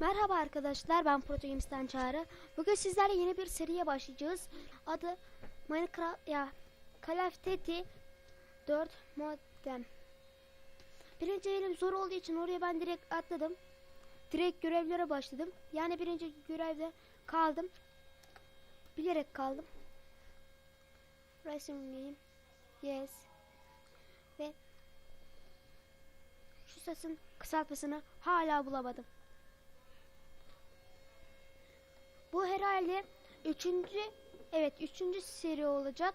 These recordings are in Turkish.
Merhaba arkadaşlar ben Proto Games'ten Çağrı. Bugün sizlerle yeni bir seriye başlayacağız. Adı Minecraft ya Call of Duty 4 Modern. Birinci elim zor olduğu için oraya ben direkt atladım. Direkt görevlere başladım. Yani birinci görevde kaldım. Bilerek kaldım. Game. Yes. Ve şu sesin kısaltmasını hala bulamadım. Bu herhalde üçüncü evet üçüncü seri olacak.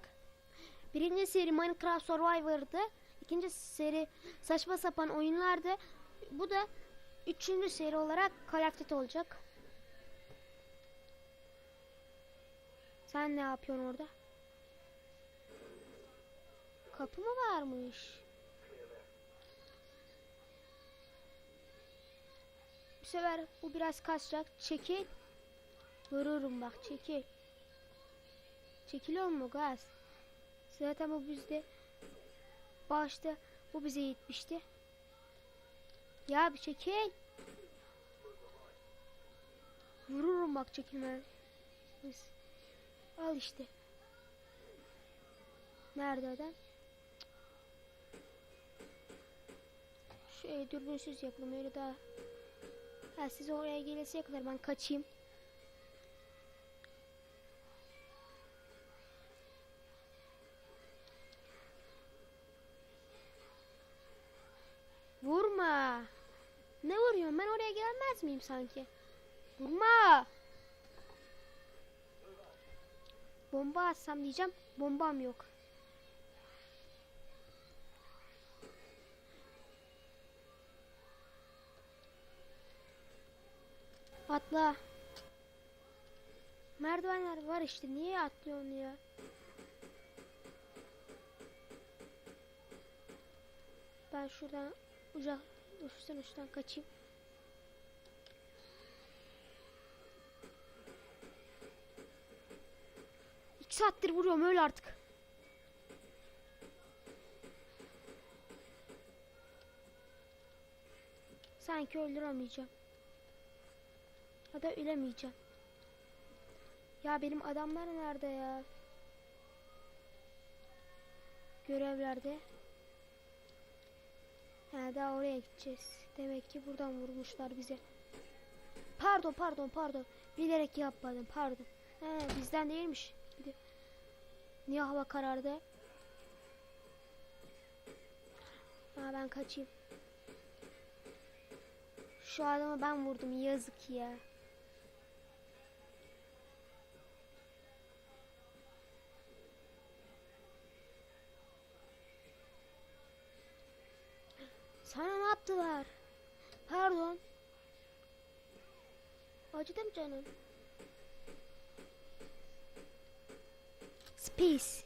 Birinci seri Minecraft Survivor'dı. İkinci seri saçma sapan oyunlardı. Bu da üçüncü seri olarak Call of Duty olacak. Sen ne yapıyorsun orada? Kapı mı varmış? Bu sefer bu biraz kaçacak. Çekil. Vururum bak çekil. Çekiliyor mu gaz? Zaten bu bizde başta bu bize yetmişti. Ya bir çekil. Vururum bak çekilme. Biz- Al işte. Nerede adam? Şöyle dürbünsüz yapalım öyle daha. Ha siz oraya gelesiye kadar ben kaçayım. Vurma. Ne vuruyorsun? Ben gelmez miyim sanki? Vurma. Bomba atsam diyeceğim. Bombam yok. Atla. Merdivenler var işte. Niye atlıyorsun ya? Ben şuradan uca uçtan uçtan kaçayım. İki saattir vuruyorum öyle artık. Sanki öldüremeyeceğim. Ya da ölemeyeceğim. Ya benim adamlar nerede ya? Görevlerde. Ha daha oraya gideceğiz. Demek ki buradan vurmuşlar bize. Pardon pardon pardon. Bilerek yapmadım pardon. He bizden değilmiş. De niye hava karardı? Ha ben kaçayım. Şu adamı ben vurdum yazık ya. Sana ne yaptılar? Pardon. Acıdım canım. Space.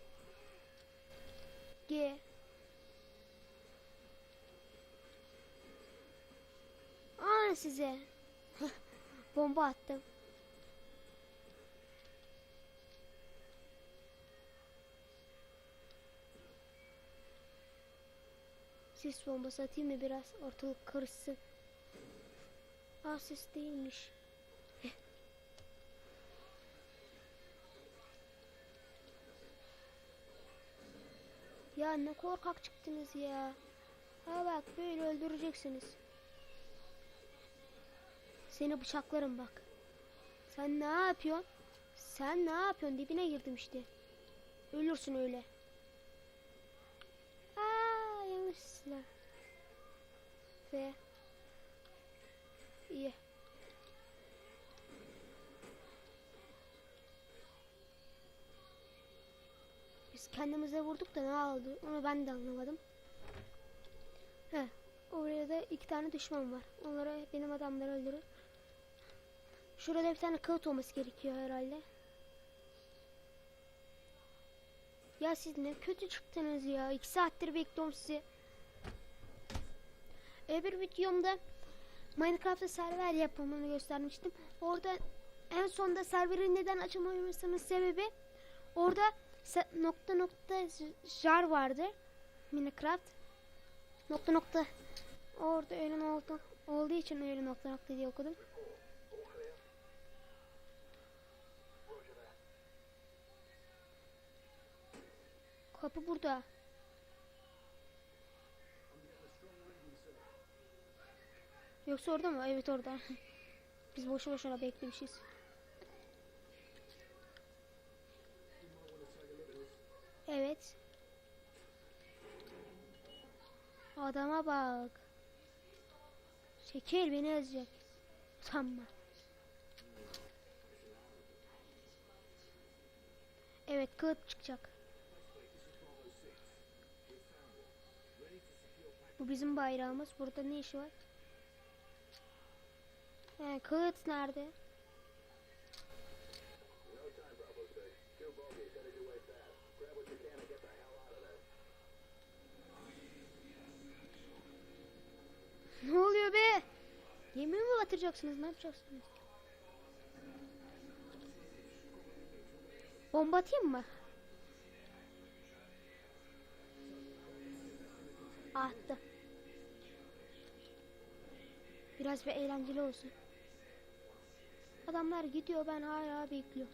G. Ana size. Bomba attım. Sis bombası atayım mı biraz ortalık karışsın. Aa sis değilmiş. Ya ne korkak çıktınız ya. Ha bak böyle öldüreceksiniz. Seni bıçaklarım bak. Sen ne yapıyorsun? Sen ne yapıyorsun? Dibine girdim işte. Ölürsün öyle. Aa yanlış silah. Ve iyi. Kendimize vurduk da ne oldu? Onu ben de anlamadım. He, oraya da iki tane düşman var. Onları benim adamlar öldürür. Şurada bir tane kağıt olması gerekiyor herhalde. Ya siz ne kötü çıktınız ya. İki saattir bekliyorum sizi. Öbür videomda Minecraft'ta server yapımını göstermiştim. Orada en sonda serverin neden açılmamasının sebebi orada nokta nokta jar vardı. Minecraft. Nokta nokta. Orada öyle oldu, olduğu için öyle nokta nokta diye okudum. Kapı burada. Yoksa orada mı? Evet orada. Biz boşu boşuna beklemişiz. Evet. Adama bak. Şeker beni ezecek. Tamam. Evet kılıp çıkacak. Bu bizim bayrağımız. Burada ne işi var? He, kılıç nerede? Yemin mi batıracaksınız? Ne yapacaksınız? Bomba atayım mı? Attı. Biraz bir eğlenceli olsun. Adamlar gidiyor ben hala bekliyorum.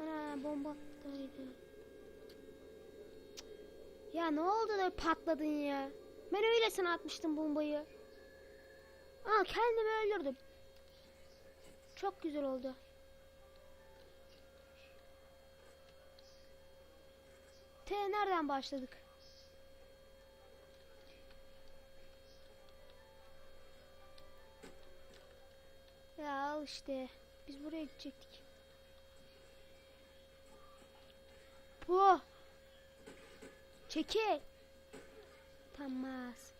Ana bomba attıydı. Ya ne oldu da patladın ya? Ben öylesine atmıştım bombayı. Aa kendimi öldürdüm. Çok güzel oldu. T nereden başladık? Ya al işte. Biz buraya gidecektik. Bu. Çekil. Tamaz.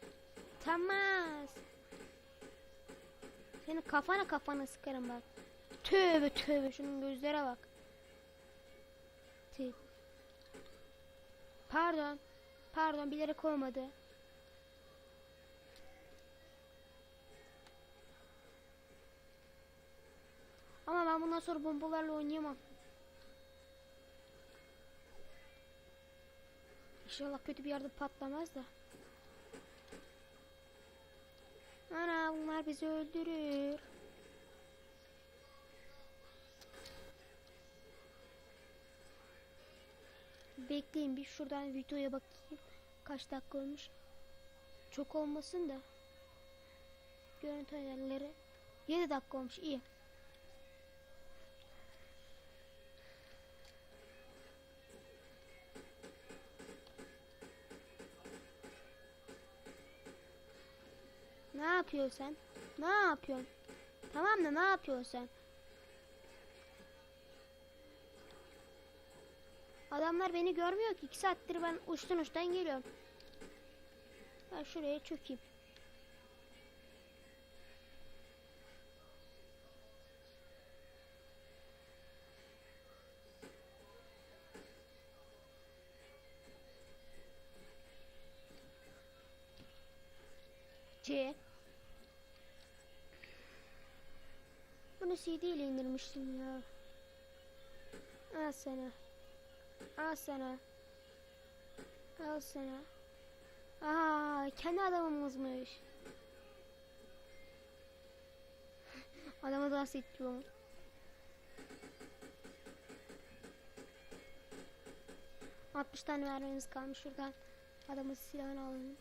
Tamaz. Senin kafana kafana sıkarım bak. Tövbe tövbe şunun gözlere bak. Tüh. Pardon. Pardon bilerek olmadı. Ama ben bundan sonra bombalarla oynayamam. İnşallah kötü bir yerde patlamaz da. Ana bunlar bizi öldürür. Bekleyin bir şuradan videoya bakayım. Kaç dakika olmuş. Çok olmasın da. Görüntü ayarları. 7 dakika olmuş iyi. Ne yapıyorsun sen? Ne yapıyorsun? Tamam da ne yapıyorsun sen? Adamlar beni görmüyor ki. 2 saattir ben uçtan uçtan geliyorum. Ben şuraya çökeyim. C. Bunu CD ile indirmiştim ya. Al sana. Al sana. Al sana. Aa, kendi adamımızmış. Adama dans ettiriyorum. Altmış tane mermimiz kalmış şuradan. Adamın silahını alalım.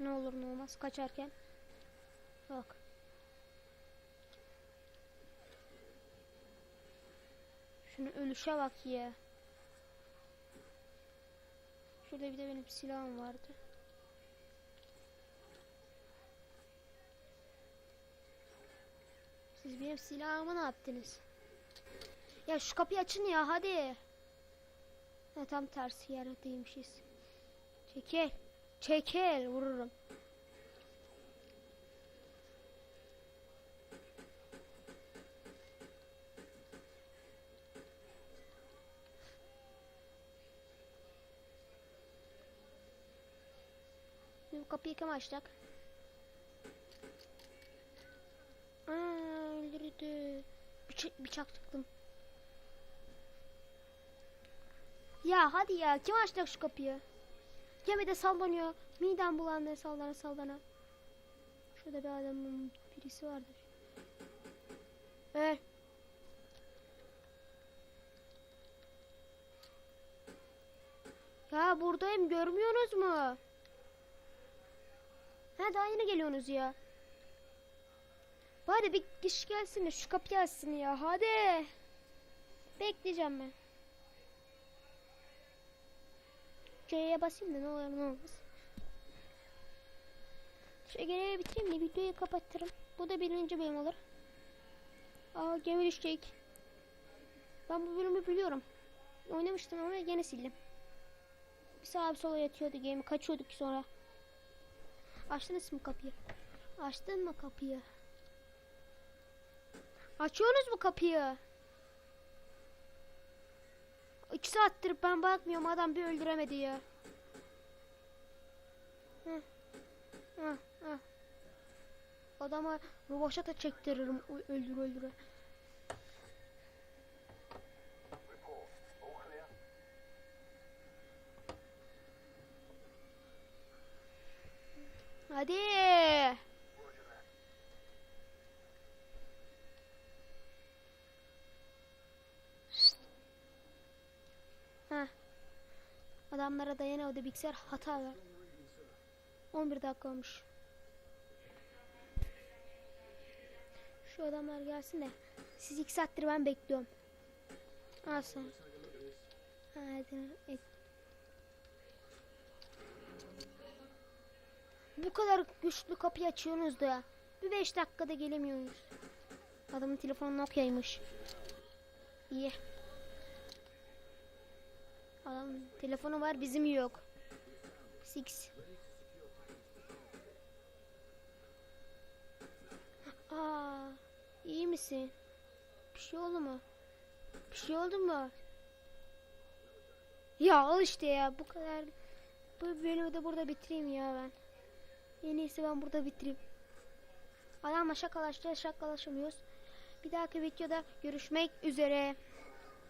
Ne olur ne olmaz kaçarken. Bak. Şunu ölüşe bak ya. Şurada bir de benim silahım vardı. Siz benim silahımı ne yaptınız? Ya şu kapıyı açın ya hadi. Ha, tam tersi yerdeymişiz. Çekil. Çekil vururum. Kapıyı kim açacak? Aa, öldürdü. Bıçak, bıçak. Ya hadi ya kim açacak şu kapıyı? Gemide sallanıyor. Midem bulandı sallana sallana. Şurada bir adamın birisi vardır. Öl. Ya buradayım görmüyorsunuz mu? Ha daha yeni geliyorsunuz ya. Hadi bir kişi gelsin de şu kapıyı açsın ya hadi. Bekleyeceğim ben. C'ye basayım da ne olur ne olmaz. Şu görevi bitireyim de videoyu kapatırım. Bu da birinci bölüm olur. Aa gemi düşecek. Ben bu bölümü biliyorum. Oynamıştım ama yine sildim. Bir sağa bir sola yatıyordu gemi. Kaçıyorduk sonra. Açtınız mı kapıyı? Açtın mı kapıyı? Açıyorsunuz mu kapıyı? İki saattir ben bakmıyorum adam bir öldüremedi ya. Heh. Heh, heh. Adama roboşata çektiririm ö- öldür Hadi. Heh. Adamlara dayanamadı bilgisayar hata ver. 11 dakika olmuş. Şu adamlar gelsin de. Siz iki saattir ben bekliyorum. Al sen. Hadi. et. Bu kadar güçlü kapıyı açıyorsunuz da. Bir 5 dakikada gelemiyorsunuz. Adamın telefonu Nokia'ymış. İyi. Adam telefonu var bizim yok. Six. Aa, iyi misin? Bir şey oldu mu? Bir şey oldu mu? Ya al işte ya bu kadar. Bu bölümü de burada bitireyim ya ben. En iyisi ben burada bitireyim. Adamla şakalaşacağız şakalaşamıyoruz. Bir dahaki videoda görüşmek üzere.